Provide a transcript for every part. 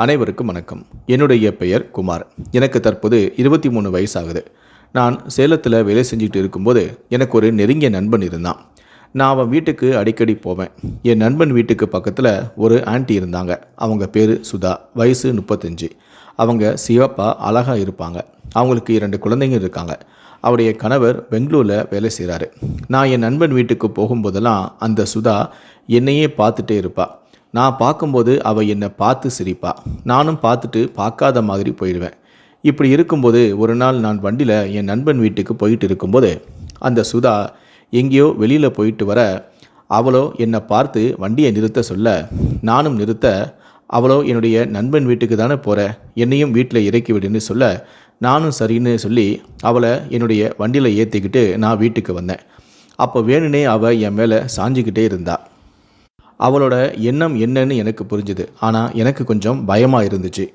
அனைவருக்கும் வணக்கம். என்னுடைய பெயர் குமார். எனக்கு தற்போது இருபத்தி மூணு வயசாகுது. நான் சேலத்தில் வேலை செஞ்சுட்டு இருக்கும்போது எனக்கு ஒரு நெருங்கிய நண்பன் இருந்தான். நான் அவன் வீட்டுக்கு அடிக்கடி போவேன். என் நண்பன் வீட்டுக்கு பக்கத்தில் ஒரு ஆன்ட்டி இருந்தாங்க. அவங்க பேர் சுதா. வயசு முப்பத்தஞ்சு. அவங்க சிவப்பா அழகாக இருப்பாங்க. அவங்களுக்கு இரண்டு குழந்தைங்க இருக்காங்க. அவருடைய கணவர் பெங்களூரில் வேலை செய்கிறாரு நான் என் நண்பன் வீட்டுக்கு போகும்போதெல்லாம் அந்த சுதா என்னையே பார்த்துட்டே இருப்பாள் நான் பார்க்கும்போது அவள் என்னை பார்த்து சிரிப்பா. நானும் பார்த்துட்டு பார்க்காத மாதிரி போயிடுவேன். இப்படி இருக்கும்போது ஒரு நாள் நான் வண்டியில் என் நண்பன் வீட்டுக்கு போயிட்டு இருக்கும்போது அந்த சுதா எங்கேயோ வெளியில் போயிட்டு வர அவளோ என்னை பார்த்து வண்டியை நிறுத்த சொல்ல நானும் நிறுத்த. அவளோ என்னுடைய நண்பன் வீட்டுக்கு தானே போகிற என்னையும் வீட்டில் இறக்கி விடுன்னு சொல்ல நானும் சரின்னு சொல்லி அவளை என்னுடைய வண்டியில் ஏற்றிக்கிட்டு நான் வீட்டுக்கு வந்தேன். அப்போ வேணுனே அவள் என் மேலே சாஞ்சிக்கிட்டே இருந்தாள் அவளோட எண்ணம் என்னன்னு எனக்கு புரிஞ்சுது. ஆனால் எனக்கு கொஞ்சம் பயமாக இருந்துச்சு.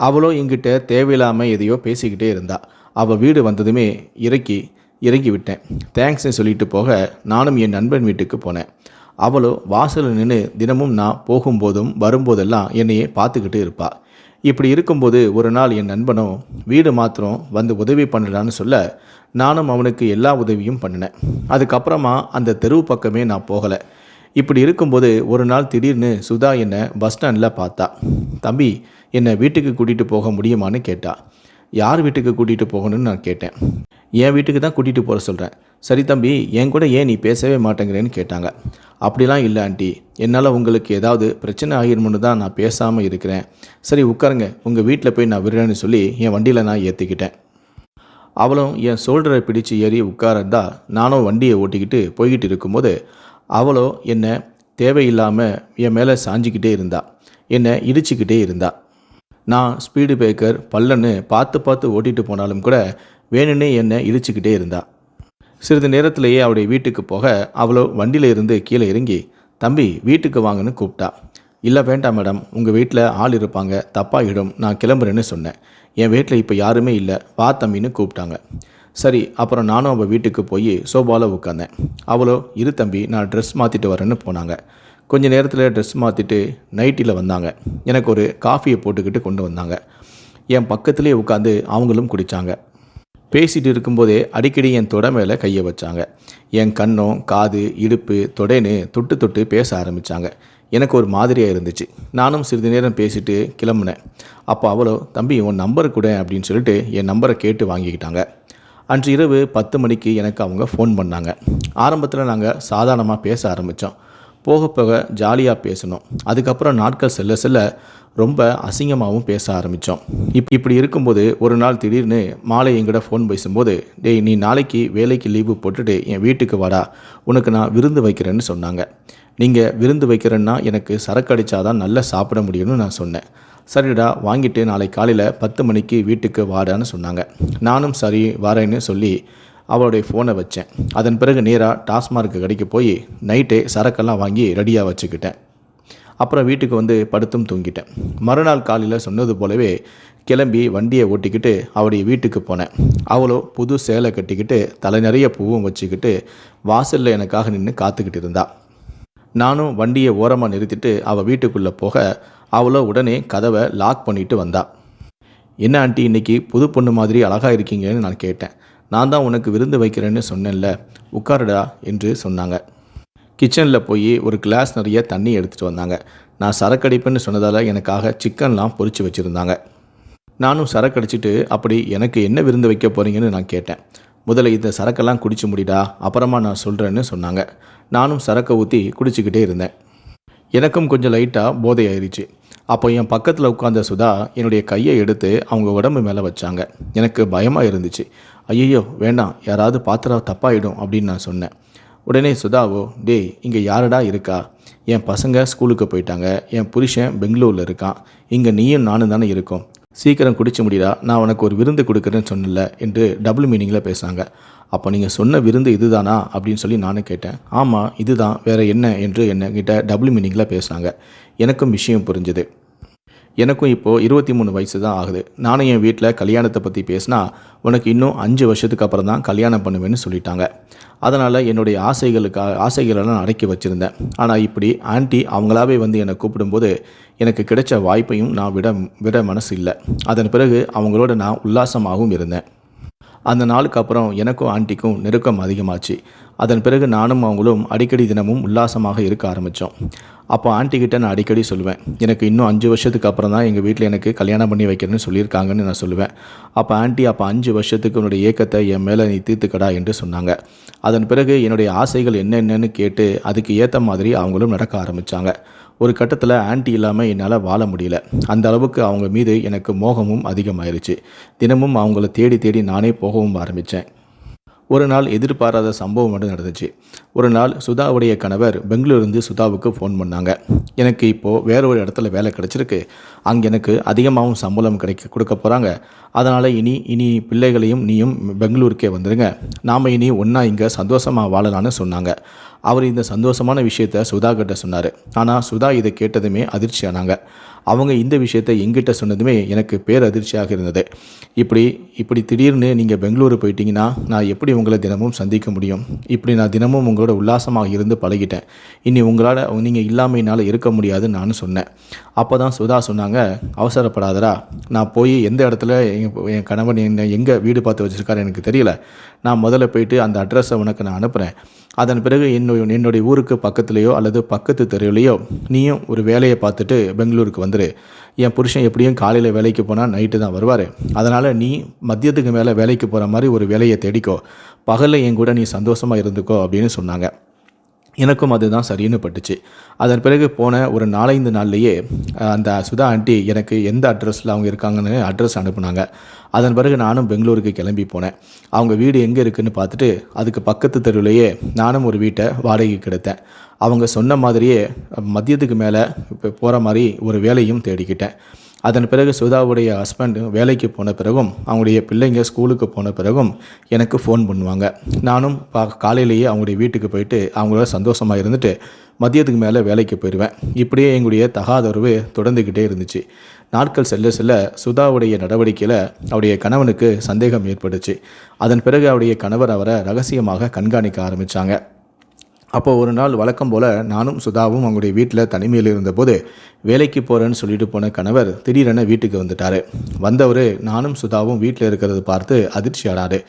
அவளோ என்கிட்ட தேவையில்லாமல் எதையோ பேசிக்கிட்டே இருந்தா. அவள் வீடு வந்ததுமே இறக்கி இறங்கி விட்டேன். தேங்க்ஸ்னு சொல்லிட்டு போக நானும் என் நண்பன் வீட்டுக்கு போனேன். அவளோ வாசலில் நின்று தினமும் நான் போகும்போதும் வரும்போதெல்லாம் என்னையே பார்த்துக்கிட்டு இருப்பாள் இப்படி இருக்கும்போது ஒரு நாள் என் நண்பனும் வீடு மாத்திரம் வந்து உதவி பண்ணலான்னு சொல்ல நானும் அவனுக்கு எல்லா உதவியும் பண்ணினேன். அதுக்கப்புறமா அந்த தெருவு பக்கமே நான் போகலை. இப்படி இருக்கும்போது ஒரு நாள் திடீர்னு சுதா என்னை பஸ் ஸ்டாண்டில் பார்த்தா. தம்பி என்னை வீட்டுக்கு கூட்டிகிட்டு போக முடியுமான்னு கேட்டா. யார் வீட்டுக்கு கூட்டிகிட்டு போகணும்னு நான் கேட்டேன். என் வீட்டுக்கு தான் கூட்டிகிட்டு போக சொல்கிறேன் சரி தம்பி என் கூட ஏன் நீ பேசவே மாட்டேங்கிறேன்னு கேட்டாங்க. அப்படிலாம் இல்லை ஆண்டி. என்னால் உங்களுக்கு ஏதாவது பிரச்சனை ஆகிருமுன்னு தான் நான் பேசாமல் இருக்கிறேன். சரி உட்காருங்க. உங்கள் வீட்டில் போய் நான் விடுறேன்னு சொல்லி என் வண்டியில் நான் ஏற்றிக்கிட்டேன் அவளும் என் சோல்டரை பிடிச்சு ஏறி உட்காரந்தா நானும் வண்டியை ஓட்டிக்கிட்டு போய்கிட்டு இருக்கும்போது அவளோ என்னை தேவையில்லாமல் என் மேலே சாஞ்சிக்கிட்டே இருந்தா. என்னை இடிச்சுக்கிட்டே இருந்தா. நான் ஸ்பீடு பிரேக்கர் பல்லன்னு பார்த்து பார்த்து ஓட்டிட்டு போனாலும் கூட வேணும்னே என்னை இடிச்சுக்கிட்டே இருந்தா. சிறிது நேரத்திலேயே அவளுடைய வீட்டுக்கு போக அவளோ வண்டியில் இருந்து கீழே இறங்கி தம்பி வீட்டுக்கு வாங்கன்னு கூப்பிட்டா. இல்லை வேண்டாம் மேடம். உங்கள் வீட்டில் ஆள் இருப்பாங்க. தப்பாகிடும் நான் கிளம்புறேன்னு சொன்னேன். என் வீட்டில் இப்போ யாருமே இல்லை. வா தம்பின்னு கூப்பிட்டாங்க. சரி அப்புறம் நானும் அவள் வீட்டுக்கு போய் சோபாவில் உட்காந்தேன் அவளோ இரு தம்பி நான் ட்ரெஸ் மாற்றிட்டு வரேன்னு போனாங்க. கொஞ்ச நேரத்தில் ட்ரெஸ் மாற்றிட்டு நைட்டியில் வந்தாங்க. எனக்கு ஒரு காஃபியை போட்டுக்கிட்டு கொண்டு வந்தாங்க. என் பக்கத்துலேயே உட்காந்து அவங்களும் குடித்தாங்க பேசிட்டு இருக்கும்போதே அடிக்கடி என் தொடை மேலே கையை வச்சாங்க. என் கண்ணம் காது இடுப்பு தொடைன்னு தொட்டு தொட்டு பேச ஆரம்பித்தாங்க எனக்கு ஒரு மாதிரியாக இருந்துச்சு. நானும் சிறிது நேரம் பேசிட்டு கிளம்புனேன். அப்போ அவளோ தம்பி உன் நம்பர் கூட அப்படின்னு சொல்லிட்டு என் நம்பரை கேட்டு வாங்கிக்கிட்டாங்க. அன்று இரவு பத்து மணிக்கு எனக்கு அவங்க ஃபோன் பண்ணாங்க. ஆரம்பத்தில் நாங்கள் சாதாரணமாக பேச ஆரம்பித்தோம் போக போக ஜாலியாக பேசணும் அதுக்கப்புறம் நாட்கள் செல்ல செல்ல ரொம்ப அசிங்கமாகவும் பேச ஆரம்பித்தோம் இப் இப்படி இருக்கும்போது ஒரு நாள் திடீர்னு மாலை எங்கிட்ட ஃபோன் பேசும்போது டேய் நீ நாளைக்கு வேலைக்கு லீவு போட்டுட்டு என் வீட்டுக்கு வாடா. உனக்கு நான் விருந்து வைக்கிறேன்னு சொன்னாங்க. நீங்கள் விருந்து வைக்கிறேன்னா எனக்கு சரக்கு அடித்தாதான் நல்லா சாப்பிட முடியும்னு நான் சொன்னேன். சரிடா வாங்கிட்டு நாளை காலையில் பத்து மணிக்கு வீட்டுக்கு வாடான்னு சொன்னாங்க. நானும் சரி வரேன்னு சொல்லி அவளுடைய ஃபோனை வச்சேன். அதன் பிறகு நேராக டாஸ்மார்க்கு கடைக்கு போய் நைட்டே சரக்கெல்லாம் வாங்கி ரெடியாக வச்சுக்கிட்டேன். அப்புறம் வீட்டுக்கு வந்து படுத்தும் தூங்கிட்டேன். மறுநாள் காலையில் சொன்னது போலவே கிளம்பி வண்டியை ஓட்டிக்கிட்டு அவளுடைய வீட்டுக்கு போனேன். அவளோ புது சேலை கட்டிக்கிட்டு தலை நிறைய பூவும் வச்சுக்கிட்டு வாசலில் எனக்காக நின்று காத்துக்கிட்டு இருந்தா. நானும் வண்டியை ஓரமாக நிறுத்திட்டு அவள் வீட்டுக்குள்ளே போக அவளோ உடனே கதவை லாக் பண்ணிட்டு வந்தா. என்ன ஆண்டி இன்னைக்கு புது பொண்ணு மாதிரி அழகாக இருக்கீங்கன்னு நான் கேட்டேன். நான் தான் உனக்கு விருந்து வைக்கிறேன்னு சொன்னேன்ல உட்காருடா என்று சொன்னாங்க. கிச்சனில் போய் ஒரு கிளாஸ் நிறைய தண்ணி எடுத்துகிட்டு வந்தாங்க. நான் சரக்கடிப்புன்னு சொன்னதால் எனக்காக சிக்கன்லாம் பொறிச்சு வச்சுருந்தாங்க. நானும் சரக்கடிச்சிட்டு அப்படி எனக்கு என்ன விருந்து வைக்க போகிறீங்கன்னு நான் கேட்டேன். முதல்ல இந்த சரக்கெல்லாம் குடிச்சு முடிடா அப்புறமா நான் சொல்கிறேன்னு சொன்னாங்க. நானும் சரக்கை ஊற்றி குடிச்சிக்கிட்டே இருந்தேன். எனக்கும் கொஞ்சம் லைட்டாக போதை ஆயிடுச்சு அப்போ என் பக்கத்தில் உட்கார்ந்த சுதா என்னுடைய கையை எடுத்து அவங்க உடம்பு மேலே வச்சாங்க. எனக்கு பயமாக இருந்துச்சு. ஐயோ வேண்டாம். யாராவது பாத்திரம் தப்பாயிடும் அப்படின்னு நான் சொன்னேன். உடனே சுதாவோ டேய் இங்கே யாரடா இருக்கா? என் பசங்க ஸ்கூலுக்கு போயிட்டாங்க. என் புருஷன் பெங்களூரில் இருக்கான். இங்கே நீயும் நானும் தானே இருக்கோம். சீக்கிரம் குடிச்சு முடிடா. நான் உனக்கு ஒரு விருந்து கொடுக்குறேன்னு சொன்னல என்று டபுள் மீனிங்கில் பேசுகிறாங்க அப்போ நீங்கள் சொன்ன விருந்து இதுதானா? அப்படின்னு சொல்லி நானும் கேட்டேன். ஆமாம் இதுதான். வேறு என்ன? என்று என்னக்கிட்ட டபுள் மீனிங்கில் பேசுனாங்க எனக்கும் விஷயம் புரிஞ்சுது. எனக்கும் இப்போது இருபத்தி மூணு வயசு தான் ஆகுது. நானும் என் வீட்டில் கல்யாணத்தை பற்றி பேசினா உனக்கு இன்னும் அஞ்சு வருஷத்துக்கு அப்புறம் தான் கல்யாணம் பண்ணுவேன்னு சொல்லிட்டாங்க. அதனால் என்னுடைய ஆசைகளுக்காக ஆசைகளெல்லாம் அடக்கி வச்சுருந்தேன். ஆனால் இப்படி ஆண்டி அவங்களாவே வந்து என்னை கூப்பிடும்போது எனக்கு கிடைச்ச வாய்ப்பையும் நான் விட விட மனசு இல்லை. அதன் பிறகு அவங்களோட நான் உல்லாசமாகவும் இருந்தேன். அந்த நாளுக்கு அப்புறம் எனக்கும் ஆண்டிக்கும் நெருக்கம் அதிகமாச்சு. அதன் பிறகு நானும் அவங்களும் அடிக்கடி தினமும் உல்லாசமாக இருக்க ஆரம்பித்தோம் அப்போ ஆண்டிக்கிட்ட நான் அடிக்கடி சொல்லுவேன் எனக்கு இன்னும் அஞ்சு வருஷத்துக்கு அப்புறம் தான் எங்கள் வீட்டில் எனக்கு கல்யாணம் பண்ணி வைக்கிறேன்னு சொல்லியிருக்காங்கன்னு நான் சொல்லுவேன். அப்போ ஆண்டி அப்போ அஞ்சு வருஷத்துக்கு உன்னுடைய ஏக்கத்தை என் மேலே நீ தீர்த்துக்கடா என்று சொன்னாங்க. அதன் பிறகு என்னுடைய ஆசைகள் என்னென்னன்னு கேட்டு அதுக்கு ஏற்ற மாதிரி அவங்களும் நடக்க ஆரம்பித்தாங்க ஒரு கட்டத்தில் ஆன்டி இல்லாமல் என்னால் வாழ முடியல. அந்த அளவுக்கு அவங்க மீது எனக்கு மோகமும் அதிகமாயிருச்சு. தினமும் அவங்கள தேடி தேடி நானே போகவும் ஆரம்பித்தேன் ஒரு நாள் எதிர்பாராத சம்பவம் மட்டும் நடந்துச்சு. ஒரு நாள் சுதாவுடைய கணவர் பெங்களூர்லேருந்து சுதாவுக்கு ஃபோன் பண்ணாங்க. எனக்கு இப்போது வேற ஒரு இடத்துல வேலை கிடச்சிருக்கு. அங்கே எனக்கு அதிகமாகவும் சம்பளம் கிடைக்க கொடுக்க போகிறாங்க அதனால் இனி இனி பிள்ளைகளையும் நீயும் பெங்களூருக்கே வந்துடுங்க நாம் இனி ஒன்றா இங்கே சந்தோஷமாக வாழலான்னு சொன்னாங்க. அவர் இந்த சந்தோஷமான விஷயத்த சுதா கிட்ட சொன்னார். ஆனால் சுதா இதை கேட்டதுமே அதிர்ச்சி ஆனாங்க அவங்க இந்த விஷயத்தை எங்கிட்ட சொன்னதுமே எனக்கு பேரதிர்ச்சியாக இருந்தது. இப்படி இப்படி திடீர்னு நீங்கள் பெங்களூரு போயிட்டீங்கன்னா நான் எப்படி உங்களை தினமும் சந்திக்க முடியும்? இப்படி நான் தினமும் உங்களோட உல்லாசமாக இருந்து பழகிட்டேன். இனி உங்களால் நீங்கள் இல்லாமல் என்னால் இருக்க முடியாதுன்னு நான் சொன்னேன். அப்போ தான் சுதா சொன்னாங்க அவசரப்படாதடா. நான் போய் எந்த இடத்துல என் கணவன் என்ன எங்கே வீடு பார்த்து வச்சுருக்காரு எனக்கு தெரியல. நான் முதல்ல போயிட்டு அந்த அட்ரஸை உனக்கு நான் அனுப்புகிறேன் அதன் பிறகு என்னுடைய என்னுடைய ஊருக்கு பக்கத்துலேயோ அல்லது பக்கத்து தெருவிலையோ நீயும் ஒரு வேலையை பார்த்துட்டு பெங்களூருக்கு வந்து வந்துரு. என் புருஷன் எப்படியும் காலையில் வேலைக்கு போனால் நைட்டு தான் வருவார். அதனால் நீ மதியத்துக்கு மேலே வேலைக்கு போகிற மாதிரி ஒரு வேலையை தேடிக்கோ. பகலில் என் கூட நீ சந்தோஷமாக இருந்துக்கோ அப்படின்னு சொன்னாங்க. எனக்கும் அதுதான் சரின்னு பட்டுச்சு. அதன் பிறகு போன ஒரு நாலஞ்சு நாள்லேயே அந்த சுதா ஆண்டி எனக்கு எந்த அட்ரஸில் அவங்க இருக்காங்கன்னு அட்ரஸ் அனுப்புனாங்க. அதன் பிறகு நானும் பெங்களூருக்கு கிளம்பி போனேன். அவங்க வீடு எங்கே இருக்குதுன்னு பார்த்துட்டு அதுக்கு பக்கத்து தெருவிலேயே நானும் ஒரு வீட்டை வாடகைக்கு எடுத்தேன் அவங்க சொன்ன மாதிரியே மதியத்துக்கு மேலே இப்போ போகிற மாதிரி ஒரு வேலையும் தேடிக்கிட்டேன். அதன் பிறகு சுதாவுடைய ஹஸ்பண்ட் வேலைக்கு போன பிறகும் அவங்களுடைய பிள்ளைங்க ஸ்கூலுக்கு போன பிறகும் எனக்கு ஃபோன் பண்ணுவாங்க. நானும் பா காலையிலேயே அவங்களுடைய வீட்டுக்கு போயிட்டு அவங்களோட சந்தோஷமாக இருந்துட்டு மதியத்துக்கு மேலே வேலைக்கு போயிடுவேன் இப்படியே எங்களுடைய தகாதரவு தொடர்ந்துக்கிட்டே இருந்துச்சு. நாட்கள் செல்ல செல்ல சுதாவுடைய நடவடிக்கையில் அவருடைய கணவனுக்கு சந்தேகம் ஏற்பட்டுச்சு. அதன் பிறகு அவருடைய கணவர் அவரை ரகசியமாக கண்காணிக்க ஆரம்பித்தாங்க அப்போ ஒரு நாள் வழக்கம் போல் நானும் சுதாவும் அவங்களுடைய வீட்டில் தனிமையில் இருந்தபோது வேலைக்கு போகிறேன்னு சொல்லிட்டு போன கணவர் திடீரென வீட்டுக்கு வந்துட்டார். வந்தவர் நானும் சுதாவும் வீட்டில் இருக்கிறத பார்த்து அதிர்ச்சி ஆனாரு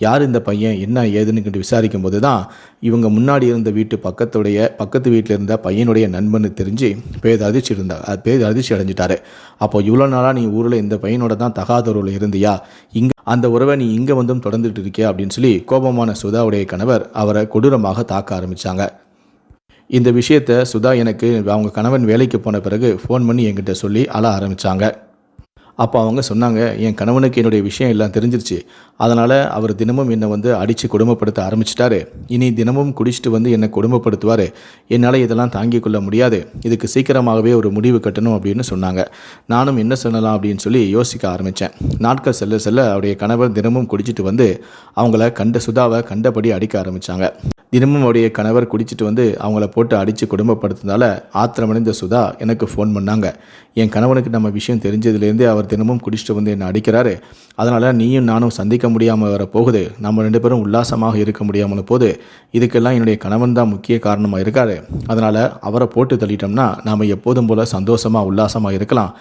யார் இந்த பையன் என்ன ஏதுன்னு கேட்டு விசாரிக்கும் போது தான் இவங்க முன்னாடி இருந்த வீட்டு பக்கத்துடைய பக்கத்து வீட்டில் இருந்த பையனுடைய நண்பன்னு தெரிஞ்சு பேர் அதிர்ச்சி இருந்தா அது பேர் அதிர்ச்சி அடைஞ்சிட்டாரு. அப்போ இவ்வளோ நாளாக நீ ஊரில் இந்த பையனோட தான் தகாதொருவில் இருந்தியா? இங்கே அந்த உறவை நீ இங்கே வந்தும் தொடர்ந்துட்டு இருக்கியா? அப்படின்னு சொல்லி கோபமான சுதாவுடைய கணவர் அவரை கொடூரமாக தாக்க ஆரம்பித்தாங்க இந்த விஷயத்தை சுதா எனக்கு அவங்க கணவன் வேலைக்கு போன பிறகு ஃபோன் பண்ணி என்கிட்ட சொல்லி அழ ஆரம்பித்தாங்க அப்போ அவங்க சொன்னாங்க என் கணவனுக்கு என்னுடைய விஷயம் எல்லாம் தெரிஞ்சிருச்சு. அதனால் அவர் தினமும் என்னை வந்து அடித்து கொடுமைப்படுத்த ஆரம்பிச்சிட்டாரு. இனி தினமும் குடிச்சிட்டு வந்து என்னை கொடுமைப்படுத்துவார். என்னால் இதெல்லாம் தாங்கிக் கொள்ள முடியாது. இதுக்கு சீக்கிரமாகவே ஒரு முடிவு கட்டணும் அப்படின்னு சொன்னாங்க. நானும் என்ன சொல்லலாம் அப்படின்னு சொல்லி யோசிக்க ஆரம்பித்தேன் நாட்கள் செல்ல செல்ல அவருடைய கணவர் தினமும் குடிச்சிட்டு வந்து அவங்கள கண்ட சுதாவை கண்டபடி அடிக்க ஆரம்பித்தாங்க தினமும் அவருடைய கணவர் குடிச்சிட்டு வந்து அவங்கள போட்டு அடித்து குடும்பப்படுத்துனால ஆத்திரமடைந்த சுதா எனக்கு ஃபோன் பண்ணாங்க. என் கணவனுக்கு நம்ம விஷயம் தெரிஞ்சதுலேருந்தே அவர் தினமும் குடிச்சிட்டு வந்து என்னை அடிக்கிறாரு. அதனால் நீயும் நானும் சந்திக்க முடியாமல் வர போகுது. நம்ம ரெண்டு பேரும் உல்லாசமாக இருக்க முடியாமல் போது இதுக்கெல்லாம் என்னுடைய கணவன் தான் முக்கிய காரணமாக இருக்காரு. அதனால் அவரை போட்டு தள்ளிட்டோம்னா நாம் எப்போதும் போல் சந்தோஷமாக உல்லாசமாக இருக்கலாம்.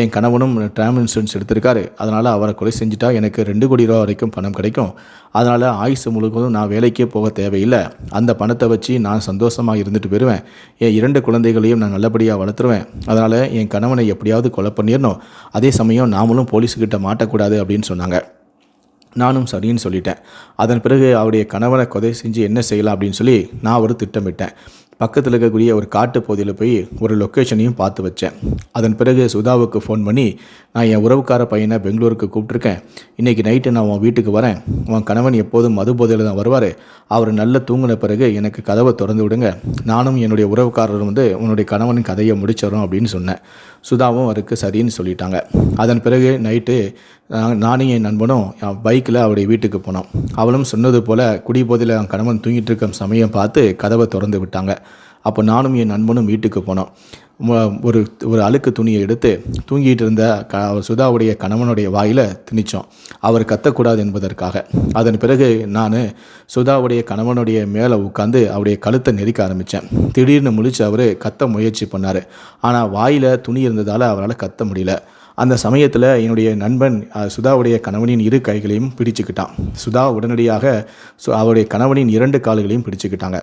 என் கணவனும் டேம் இன்சூரன்ஸ் எடுத்திருக்காரு. அதனால் அவரை கொலை செஞ்சுட்டா எனக்கு ரெண்டு கோடி ரூபா வரைக்கும் பணம் கிடைக்கும். அதனால் ஆயுசு முழுவதும் நான் வேலைக்கே போக தேவையில்லை. அந்த பணத்தை வச்சு நான் சந்தோஷமாக இருந்துட்டு போயிடுவேன் என் இரண்டு குழந்தைகளையும் நான் நல்லபடியாக வளர்த்துருவேன். அதனால் என் கணவனை எப்படியாவது கொலை பண்ணிடணும் அதே சமயம் நாமளும் போலீஸுக்கிட்ட மாட்டக்கூடாது அப்படின்னு சொன்னாங்க. நானும் சரின்னு சொல்லிட்டேன். அதன் பிறகு அவருடைய கணவனை கொலை செஞ்சு என்ன செய்யலாம் அப்படின்னு சொல்லி நான் ஒரு திட்டமிட்டேன். பக்கத்தில் இருக்கக்கூடிய ஒரு காட்டு பகுதியில் போய் ஒரு லொக்கேஷனையும் பார்த்து வச்சேன். அதன் பிறகு சுதாவுக்கு ஃபோன் பண்ணி நான் என் உறவுக்கார பையனை பெங்களூருக்கு கூப்பிட்ருக்கேன் இன்றைக்கி நைட்டு நான் உன் வீட்டுக்கு வரேன். உன் கணவன் எப்போதும் மது போதையில் தான் வருவார். அவர் நல்லா தூங்கின பிறகு எனக்கு கதவை திறந்து விடுங்க. நானும் என்னுடைய உறவுக்காரரும் வந்து உன்னுடைய கணவனின் கதையை முடிச்சிடறோம் அப்படின்னு சொன்னேன். சுதாவும் அவருக்கு சரின்னு சொல்லிட்டாங்க. அதன் பிறகு நைட்டு நானும் என் நண்பனும் பைக்கில் அவருடைய வீட்டுக்கு போனோம். அவளும் சொன்னது போல் குடி போதையில் என் கணவன் தூங்கிட்டு இருக்க சமயம் பார்த்து கதவை திறந்து விட்டாங்க. அப்போ நானும் என் நண்பனும் வீட்டுக்கு போனோம். ஒரு ஒரு அழுக்கு துணியை எடுத்து தூங்கிட்டு இருந்த க சுதாவுடைய கணவனுடைய வாயில் திணித்தோம் அவர் கத்தக்கூடாது என்பதற்காக. அதன் பிறகு நான் சுதாவுடைய கணவனுடைய மேலே உட்காந்து அவருடைய கழுத்தை நெரிக்க ஆரம்பித்தேன் திடீர்னு முழிச்சு அவர் கத்த முயற்சி பண்ணார். ஆனால் வாயில் துணி இருந்ததால் அவரால் கத்த முடியல. அந்த சமயத்தில் என்னுடைய நண்பன் சுதாவுடைய கணவனின் இரு கைகளையும் பிடிச்சுக்கிட்டான். சுதா உடனடியாக சு அவருடைய கணவனின் இரண்டு கால்களையும் பிடிச்சுக்கிட்டாங்க.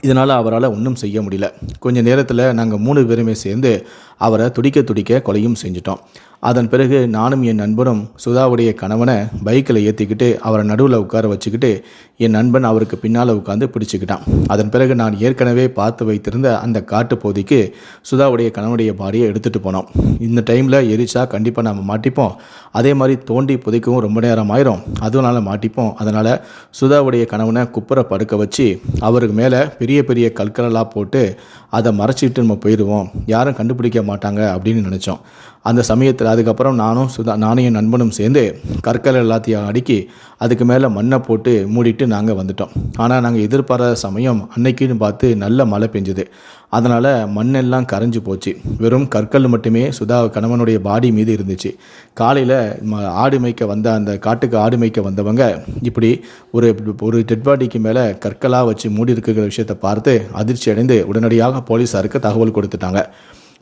இதனால் அவரால் ஒன்றும் செய்ய முடியல. கொஞ்ச நேரத்தில் நாங்கள் மூணு பேருமே சேர்ந்து அவரை துடிக்க துடிக்க கொலையும் செஞ்சிட்டோம். அதன் பிறகு நானும் என் நண்பனும் சுதாவுடைய கணவனை பைக்கில் ஏற்றிக்கிட்டு அவரை நடுவில் உட்கார வச்சுக்கிட்டு என் நண்பன் அவருக்கு பின்னால் உட்காந்து பிடிச்சிக்கிட்டான். அதன் பிறகு நான் ஏற்கனவே பார்த்து வைத்திருந்த அந்த காட்டுப்பகுதிக்கு சுதாவுடைய கணவனுடைய பாடியை எடுத்துகிட்டு போனோம். இந்த டைமில் எரிச்சா கண்டிப்பாக நம்ம மாட்டிப்போம். அதே மாதிரி தோண்டி புதைக்கவும் ரொம்ப நேரம் ஆயிரும். அதனால மாட்டிப்போம். அதனால் சுதாவுடைய கணவனை குப்புற படுக்க வச்சு அவருக்கு மேலே பெரிய பெரிய கற்களெல்லாம் போட்டு அதை மறைச்சிட்டு நம்ம போயிடுவோம். யாரும் கண்டுபிடிக்க மாட்டாங்க அப்படின்னு நினச்சோம். அந்த சமயத்தில் அதுக்கப்புறம் நானும் சுதா நானும் என் நண்பனும் சேர்ந்து கற்கள் எல்லாத்தையும் அடுக்கி அதுக்கு மேலே மண்ணை போட்டு மூடிட்டு நாங்கள் வந்துட்டோம். ஆனால் நாங்கள் எதிர்பாராத சமயம் அன்னைக்குன்னு பார்த்து நல்ல மழை பெஞ்சுது. அதனால் மண்ணெல்லாம் கரைஞ்சு போச்சு. வெறும் கற்கள் மட்டுமே சுதா கணவனுடைய பாடி மீது இருந்துச்சு. காலையில் ம- ஆடு மேய்க்க வந்த அந்த காட்டுக்கு ஆடு மேய்க்க வந்தவங்க இப்படி ஒரு ஒரு டெட் பாடிக்கு மேலே கற்களாக வச்சு மூடி இருக்கிற விஷயத்தை பார்த்து அதிர்ச்சி அடைந்து உடனடியாக போலீஸாருக்கு தகவல் கொடுத்துட்டாங்க.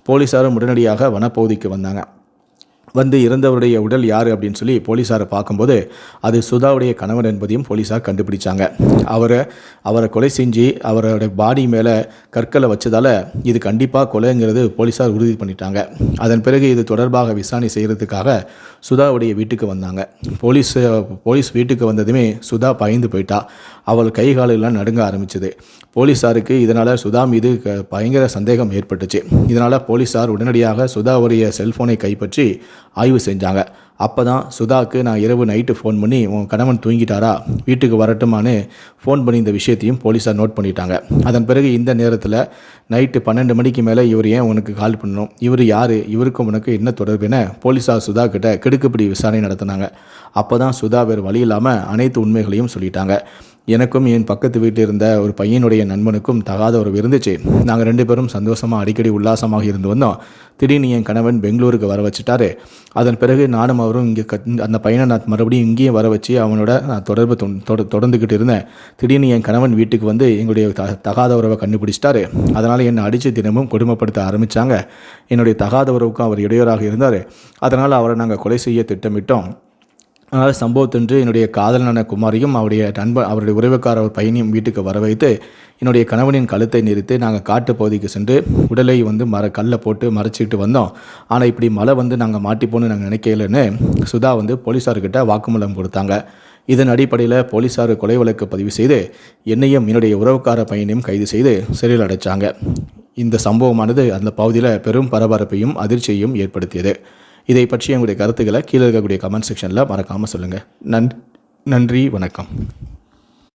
போலீஸாரும் உடனடியாக வனப்பகுதிக்கு வந்தாங்க. வந்து இறந்தவருடைய உடல் யார் அப்படின்னு சொல்லி போலீஸாரை பார்க்கும்போது அது சுதாவுடைய கணவன் என்பதையும் போலீஸார் கண்டுபிடிச்சாங்க. அவரை அவரை கொலை செஞ்சு அவரோட பாடி மேலே கற்களை வச்சதால் இது கண்டிப்பாக கொலைங்கிறது போலீஸார் உறுதி பண்ணிட்டாங்க. அதன் பிறகு இது தொடர்பாக விசாரணை செய்கிறதுக்காக சுதாவுடைய வீட்டுக்கு வந்தாங்க. போலீஸ் போலீஸ் வீட்டுக்கு வந்ததுமே சுதா பயந்து போயிட்டா. அவள் கை காலெல்லாம் நடுங்க ஆரம்பிச்சது. போலீஸாருக்கு இதனால் சுதா மீது க- பயங்கர சந்தேகம் ஏற்பட்டுச்சு. இதனால் போலீஸார் உடனடியாக சுதாவுடைய செல்ஃபோனை கைப்பற்றி ஆய்வு செஞ்சாங்க. அப்போ தான் சுதாவுக்கு நான் இரவு நைட்டு ஃபோன் பண்ணி உன் கணவன் தூங்கிட்டாரா? வீட்டுக்கு வரட்டுமான்னு ஃபோன் பண்ணி இந்த விஷயத்தையும் போலீஸார் நோட் பண்ணிட்டாங்க. அதன் பிறகு இந்த நேரத்தில் நைட்டு பன்னெண்டு மணிக்கு மேலே இவர் ஏன் உனக்கு கால் பண்ணணும்? இவர் யார்? இவருக்கும் உனக்கு என்ன தொடர்பு? என போலீஸார் சுதா கிட்ட கிடுக்குப்பிடி விசாரணை நடத்தினாங்க. அப்போ தான் சுதா வேறு வழி இல்லாமல் அனைத்து உண்மைகளையும் சொல்லிட்டாங்க. எனக்கும் என் பக்கத்து வீட்டில் இருந்த ஒரு பையனுடைய நண்பனுக்கும் தகாத ஒரு இருந்துச்சு நாங்கள் ரெண்டு பேரும் சந்தோஷமாக அடிக்கடி உல்லாசமாக இருந்து வந்தோம். திடீர்னு என் கணவன் பெங்களூருக்கு வர வச்சுட்டாரு. அதன் பிறகு நானும் அவரும் இங்கே கத் அந்த பையனை நான் மறுபடியும் இங்கேயும் வர வச்சு அவனோட நான் தொடர்பு தொ- தொடர்ந்துக்கிட்டு இருந்தேன். திடீர்னு என் கணவன் வீட்டுக்கு வந்து எங்களுடைய த தகாத உறவை கண்டுபிடிச்சிட்டாரு. அதனால் என்னை அடித்து தினமும் கொடுமைப்படுத்த ஆரம்பித்தாங்க என்னுடைய தகாத உறவுக்கும் அவர் இடையூறாக இருந்தார். அதனால் அவரை நாங்கள் கொலை செய்ய திட்டமிட்டோம். சம்பவத்தன்று என்னுடைய காதலனான குமாரியும் அவருடைய நண்பன் அவருடைய உறவுக்கார பையனையும் வீட்டுக்கு வர வைத்து என்னுடைய கணவனின் கழுத்தை நிறுத்தி நாங்கள் காட்டு பகுதிக்கு சென்று உடலை வந்து மர கல்லை போட்டு மறைச்சிக்கிட்டு வந்தோம். ஆனால் இப்படி மழை வந்து நாங்கள் மாட்டிப்போன்னு நாங்கள் நினைக்கலன்னு சுதா வந்து போலீஸார்கிட்ட வாக்குமூலம் கொடுத்தாங்க. இதன் அடிப்படையில் போலீஸார் கொலை வழக்கு பதிவு செய்து என்னையும் என்னுடைய உறவுக்கார பையனையும் கைது செய்து சிறையில் அடைச்சாங்க. இந்த சம்பவமானது அந்த பகுதியில் பெரும் பரபரப்பையும் அதிர்ச்சியையும் ஏற்படுத்தியது. இதை பற்றி உங்களுடைய கருத்துக்களை கீழே இருக்கக்கூடிய கமெண்ட் செக்ஷனில் மறக்காமல் சொல்லுங்கள் நன் நன்றி வணக்கம்.